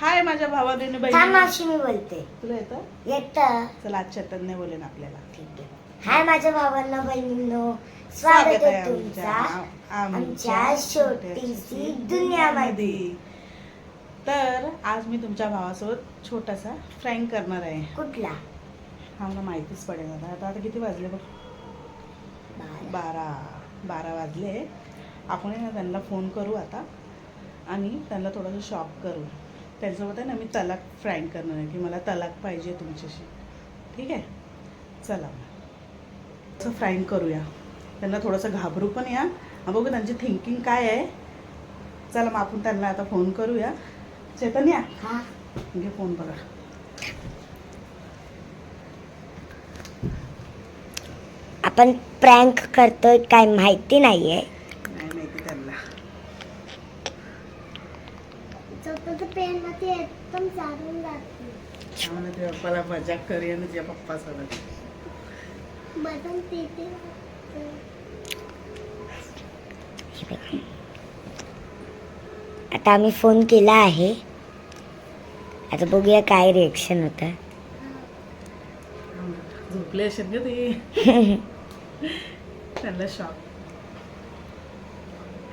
हाय माझ्या थांब बहिणी. मावशी मी बोलते. तुला येतं? येत. चला आज चैतन्य बोलेन आपल्याला. ठीक आहे. हाय माझ्या भावांना बहिणींनो. स्वागत आहे तुमचा. आमच्या छोटीशी दुनियामध्ये. तर आज मी तुमच्या भावासोबत छोटासा फ्रँक करणार आहे. कुठला? हा मला माहितीच पडेल आता. आता आता किती वाजले बघ? बारा. बारा. वाजले. आपण आहे ना त्यांना फोन करू आता. आणि त्यांना थोडंसं शॉक करू. त्यांच्यासोबत आहे ना मी तलाक फ्रँक करणार आहे की मला तलाक पाहिजे तुमच्याशी. ठीक आहे? चला असं फ्रँक करूया. त्यांना थोडंसं घाबरू पण या. बघू त्यांची थिंकिंग काय आहे. चला मग आपण त्यांना आता फोन करूया. चैतन्या हा. घे फोन बघा. आपण प्रँक करतोय काय माहिती नाही माहिती त्यांना पेन मध्ये एकदम जाणून जाते पप्पाला मजाक करूया ना तुझ्या पप्पासोबत बटन तिथे आता आम्ही फोन केला आहे. आता बघूया काय रिएक्शन होतं. झोपले असेल का ते. त्यांना शॉक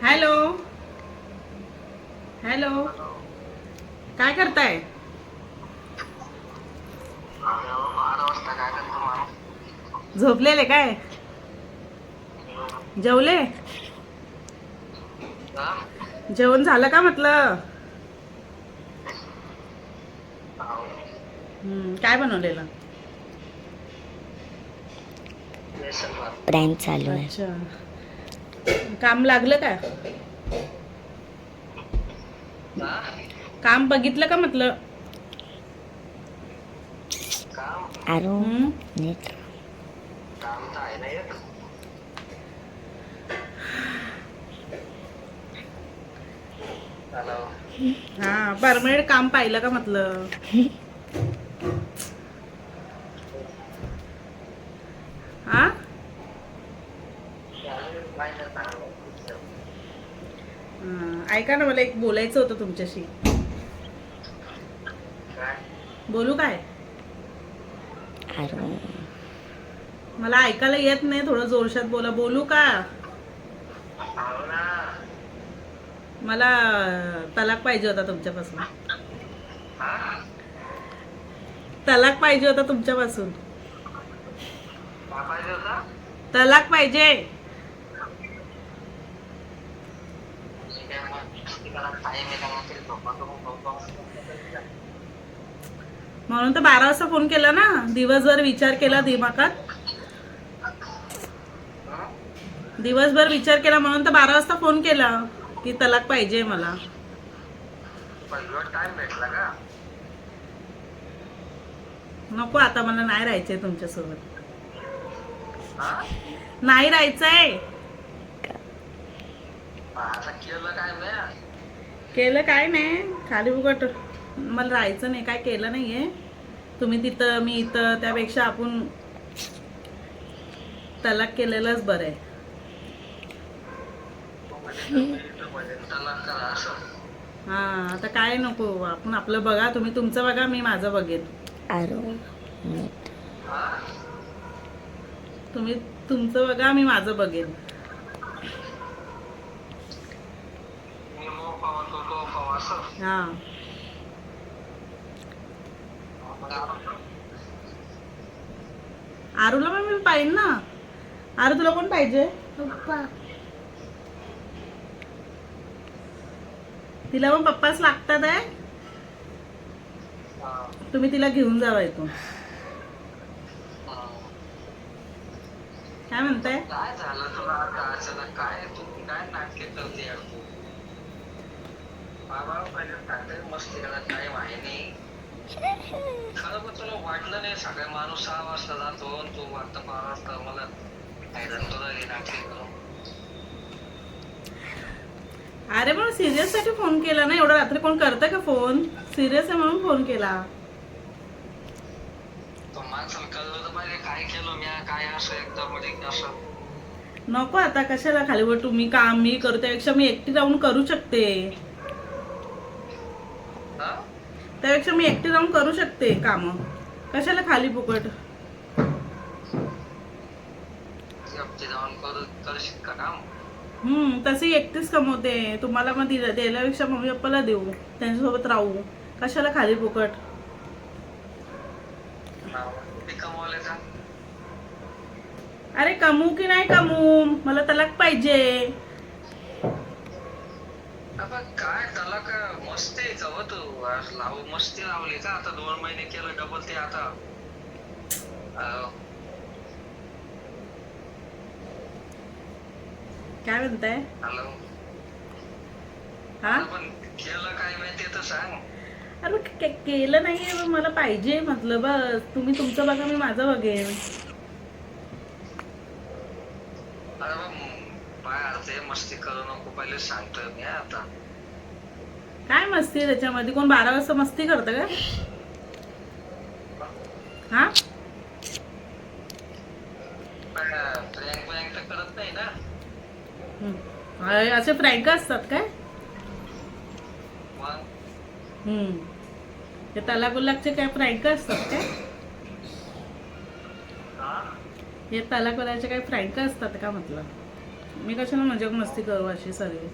हॅलो हॅलो काय करताय? झोपलेले काय? जेवले? जेवण झालं का म्हटलं? काय बनवलेलं? प्रँक चालू आहे. काम लागलं का काम बघितलं का म्हटलं? नीट हा परमनंट काम पाहिलं का म्हटलं? हा? हा, ऐका ना मला एक बोलायचं होतं तुमच्याशी. बोलू काय? मला ऐकायला येत नाही थोडं जोरशात बोला. बोलू का? मला तलाक पाहिजे होता तुमच्यापासून. तलाक पाहिजे होता तुमच्यापासून. तलाक पाहिजे. म्हणून तर बारा वाजता फोन केला ना. दिवसभर विचार केला दिमाकात दिवसभर विचार केला म्हणून तर बारा वाजता फोन केला की तलाक पाहिजे मला. नको आता मला नाही राहायचंय तुमच्यासोबत. नाही राहायचंय. केलं काय नाही? खाली उगट मला राहायचं नाही काय केलं नाहीये. तुम्ही तिथं मी इथं त्यापेक्षा आपण तलाक केलेलंच बरं आहे. हा आता काय नको आपण आपलं बघा तुम्ही तुमचं बघा मी माझं बघेन. तुम्ही तुमचं बघा मी माझं बघेन. हा. आरूला पण मी पाहिजे ना? आरू तुला कोण पाहिजे? तिला पण पप्पाच लागतात आहे तुम्ही तिला घेऊन जावा इथून. काय म्हणताय? खरं पण तुला वाटलं नाही सगळ्या माणूस सहा वाजता जातो तू वाटतं बारा वाजता मला काय तुला हे नाटके करून अरे पण सिरियससाठी फोन केला ना? एवढं रात्री कोण करतं का फोन? सिरियस आहे म्हणून फोन केला. नको आता कशाला खाली वर तुम्ही काम मी करू त्यापेक्षा मी एकटी राहून करू शकते. त्यापेक्षा मी एकटी राहून करू शकते कामं. कशाला खाली फुकट? काम? हम्म तशी एकटीच कमवते. तुम्हाला मग दिलं द्यायल्यापेक्षा मम्मी पप्पाला देऊ. त्यांच्यासोबत राहू. कशाला खाली फुकट? अरे कमवू की नाही कमवू? मला तलाक पाहिजे. अबा काय त्याला का मस्ती आहे तू. लावू मस्ती लावली का? आता दोन महिने केलं डबल ते आता. काय म्हणताय? हॅलो. हा? पण केलं काय माहिती तर सांग. अरे के- केलं नाहीये पण मला पाहिजे म्हटलं बस. तुम्ही तुमचं बघा मी माझं बघेन. अरे बा, पाय अर्थे मस्ती करू नको पहिले सांगतोय मी हा आता. काय मस्ती आहे त्याच्यामध्ये? कोण बारा वाजता मस्ती करतं का? हा? प्रँक तर करत नाही ना. असे फ्रँक असतात काय? हम्म. ते तलाक उल्लाकचे काय फ्रँक असतात काय? हा. तलाक वाल्याचे काही फ्रँक असतात का म्हटलं मी कशाला मजाक मस्ती करू अशी सगळी?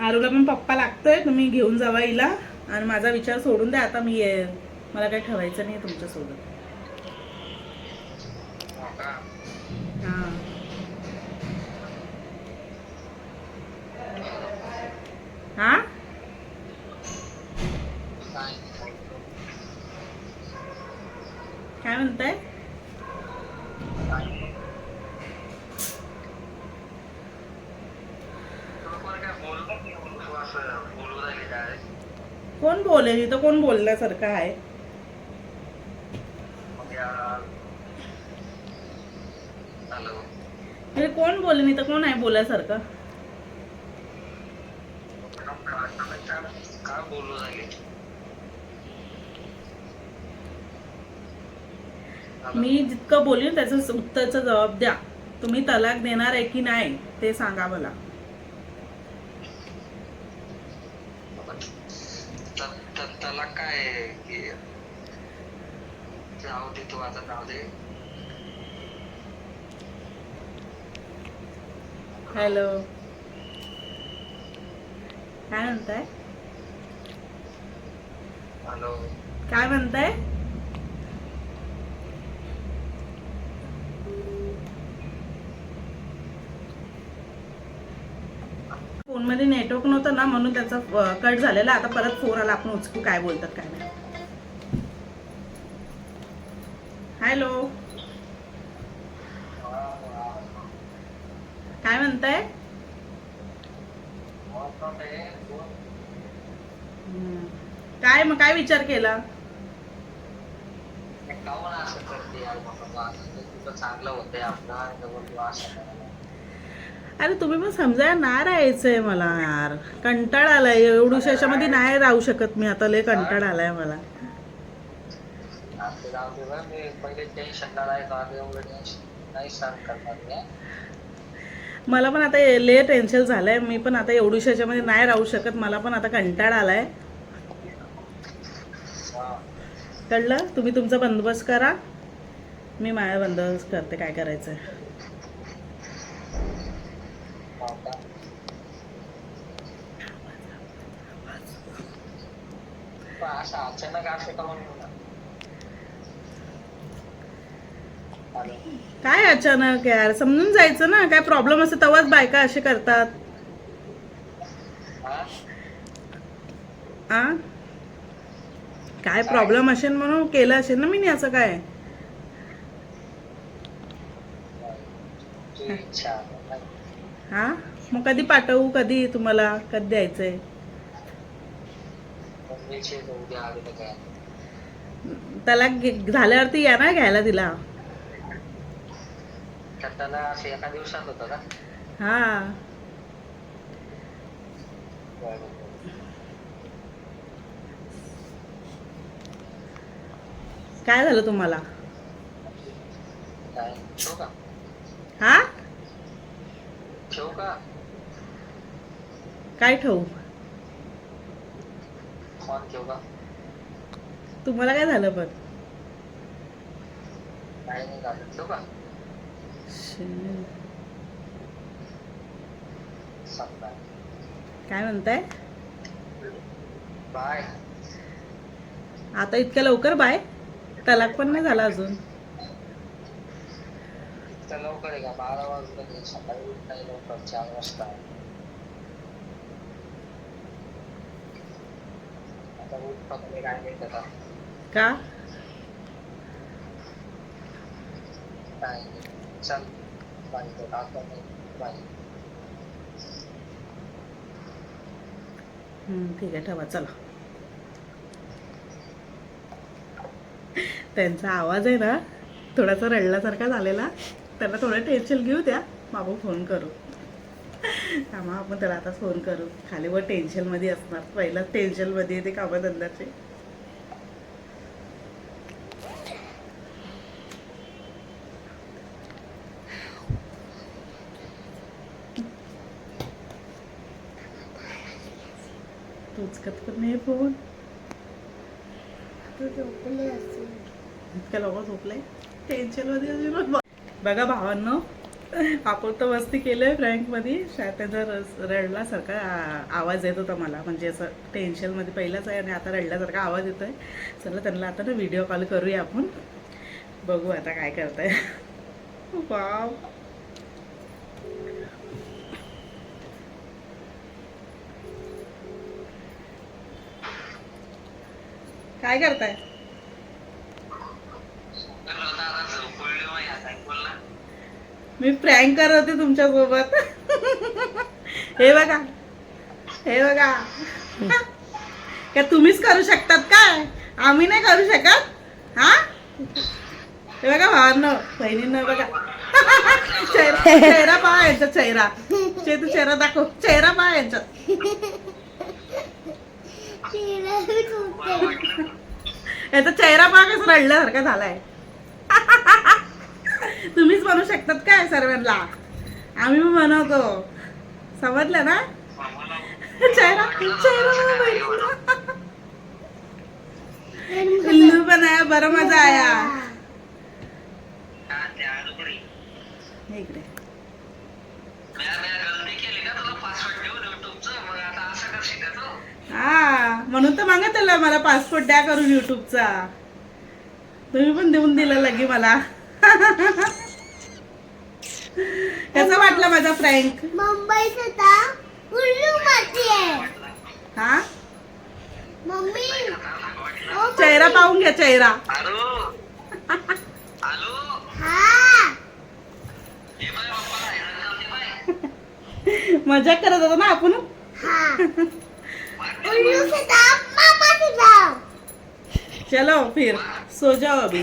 आरूला पण पप्पा लागतोय तुम्ही घेऊन जावा हिला. आणि माझा विचार सोडून द्या आता मी मला काही ठेवायचं नाही तुमच्यासोबत हो का हां हां काय काय म्हणताय तुला कोणी काय बोललं की तू असं बोलू राहिली काय कोण बोलेल इथं कोण बोलण्यासारखं आहे? म्हणजे कोण बोलेल इथं कोण आहे बोलायसारखं? मी जितकं बोलीन त्याचं उत्तरचा जबाब द्या. तुम्ही तलाक देणार आहे की नाही ते सांगा मला तर- तर त्याला काय की जाऊ दे तू आता जाऊ दे. हॅलो. काय म्हणताय? हॅलो. काय म्हणताय? फोनमध्ये नेटवर्क नव्हतं ना म्हणून त्याचा कट झालेला. आता परत फोन आला आपण उचकू काय बोलतात काय नाही. हॅलो काय म्हणताय? काय मग काय विचार केला? चांगलं होतंय आपला आणि डबल तू असं करायला. अरे तुम्ही पण समजायला नाही राहायचंय मला यार. कंटाळ आलाय. एवढूशा याच्यामध्ये नाही राहू शकत मी. आता लय कंटाळ आलाय मला. राहायचो. मला पण आता लय टेन्शन झालंय. मी पण आता एवढूशा याच्यामध्ये नाही राहू शकत. मला पण आता कंटाळ आलाय. कळलं? तुम्ही तुमचा बंदोबस्त करा. मी माझा बंदोबस्त करते. काय करायचं हो का? पण असं अचानक असं काय अचानक यार? समजून जायचं ना काय प्रॉब्लेम असते तेव्हाच बायका असे करतात. हा? आ? काय प्रॉब्लेम असेल म्हणून केलं असेल ना मी असं काय. हा? मग कधी पाठवू? कधी तुम्हाला? कधी द्यायचंय? उद्या आले तर काय? घे- झाल्यावरती या ना घ्यायला तिला. तर त्याला असं एका दिवसात होतं का? हा. काय झालं तुम्हाला? काय? ठेवू का? हा? ठेवू का? काय ठेवू? फोन ठेव का तुम्हाला काय झालं पण? काही नाही झालं. ठेव का? सांगता. काय म्हणताय? बाय. आता इतक्या लवकर बाय? तलाक पण नाही झाला अजून. इतकं लवकर आहे का? बारा वाजता सकाळी उठ नाही लवकर. चार वाजता आता उठ फक्त मी काय नाही आता का? हम्म, ठीक आहे ठेवा चला. त्यांचा आवाज आहे ना थोडासा रडल्यासारखा झालेला. त्यांना थोडं टेन्शन घेऊ द्या. बाबू फोन करू. त्यामुळे आपण त्याला आता फोन करू. खाली वर टेन्शनमध्ये असणार. पहिला टेन्शनमध्ये येते तूच कत पण नाही फोन इतक्या लवकर झोपले टेन्शनमध्ये अजिबात बघ- बघा भावांनो आपण तर मस्ती केलंय फ्रँकमध्ये शायद त्याचा रस रडल्यासारखा आवाज येत होता मला. म्हणजे असं टेन्शनमध्ये पहिलाच आहे आणि आता रडल्यासारखा आवाज येतोय. चला त्यांना आता ना व्हिडिओ कॉल करूया आपण. बघू आता काय करताय. वाव काय करताय दादा झोपवली मग आता बोल ना मी प्रँक करत होते तुमच्यासोबत. हे बघा. हे बघा. का तुम्हीच करू शकतात काय? आम्ही नाही करू शकत? हा? हे बघा भावांनो बहिणींना बघा. चेहरा चेहरा पहा यांचा चेहरा. चेतू चेहरा दाखव. चेहरा पहा यांचा. याचा चेहरा पहा कसं रडल्यासारखा झालाय. तुम्हीच बनवू शकतात काय सर्वांना? आम्ही पण बनवतो समजलं ना? चेहरा चेहरा बघा बरं मजा आया हा, इकडे. हा म्हणून तर मागत मला पासपोर्ट द्या करून युट्यूबचा तुम्ही पण देऊन दिला लगे मला. कसा वाटला माझा फ्रँक मुंबईत माती आहे. हा? मम्मी ओ चेहरा. पाहून घ्या चेहरा. हॅलो. हॅलो. हा. हे हैराण करते बाय मजाक करत होतो ना आपण? हा. उल्लू से था मामा से था चलो फिर. सो जाओ अभी.